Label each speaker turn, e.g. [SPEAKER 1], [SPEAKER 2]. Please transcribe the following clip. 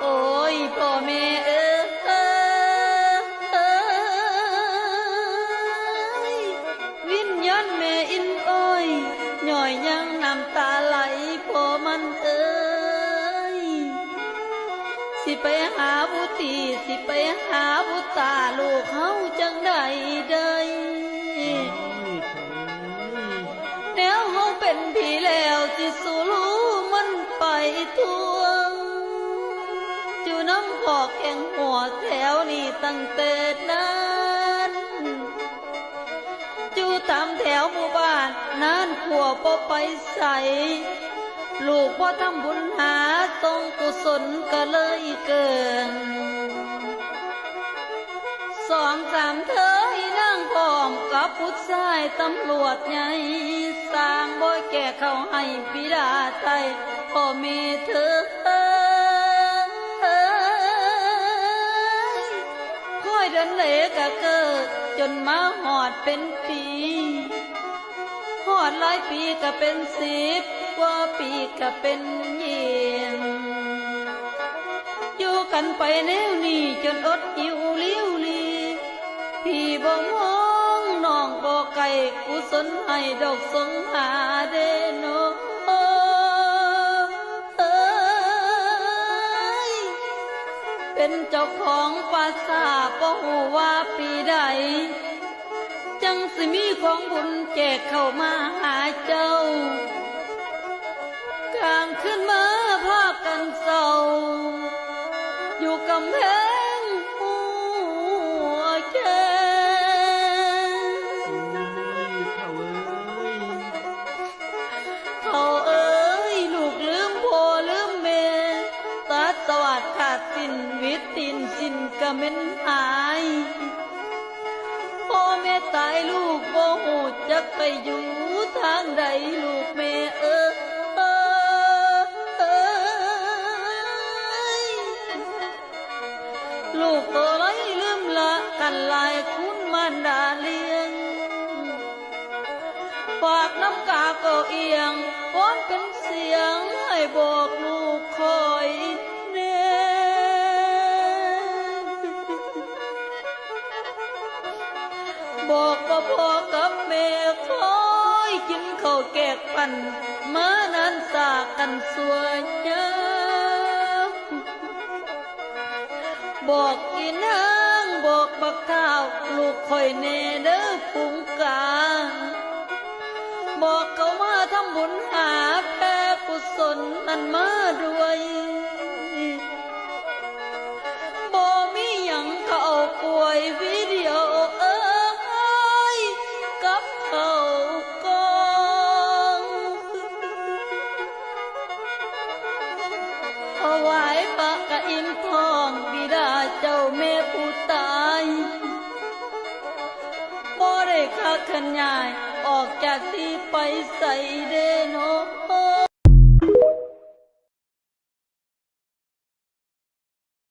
[SPEAKER 1] โอ้ยพ่อแม่เอ้ยวิญญาณแม่อินอ้อยหน่อยยังน้ำตาไหลพ่อมันเอ้ยสิไปหาบุตรีสิไปหาบุตาลูกเฮาจังใดได้ ทั่วจูน้ำพอกแข่งหัวแถวนี่ตั้งแต่นั้นจูตามแถวหมู่บ้านนั้นขัวปไปใส่ลูกพ่อทำบุญหาทรงกุศลก็เลยเกินสองสามเธอ กับผู้ชายตำรวจใหญ่สร้างบ่อยแก่เขาให้บิดาไทยพ่อแม่เธอค่อยเดินเหลกะเกิดจนมาหอดเป็นปีหอดหลายปีก็เป็นสิบกว่าปีก็เป็นเยียงอยู่กันไปแนวนี้จนอดหิวลิ้วลีพี่บ่มอ กุศลให้ดอกสงหาเดโนเอ้ยเป็นเจ้าของปราสาทบ่ฮู้ว่าปีใด จังสิมีของบุญแจกเข้ามาหาเจ้ากลางขึ้นมา สิ้นวิตินสิ้นกะเม็นหายพ่อแม่ตายลูกบ่หูจักไปอยู่ทางใดลูกแม่เออลูกตัวไรลืมละกันลายคุณมารดาเลี้ยงฝากน้ำกาก็เอียงวอนเป็นเสียงให้บอกลูกคอย ว่าพ่อกับแม่คอยกินข้าวแกกปั่นมานานสากันสวยเยอะบอกกินนางบอกบักข้าวลูกคอยเนเด้อปุงกาบอกเขามาทำบุญหาแผ่กุศลนั้นมาด้วย วายปากะอินทองบิดาเจ้าแม่ผู้ตายบ่ได้ค่าขันยายออกจากที่ไปใส่เดโน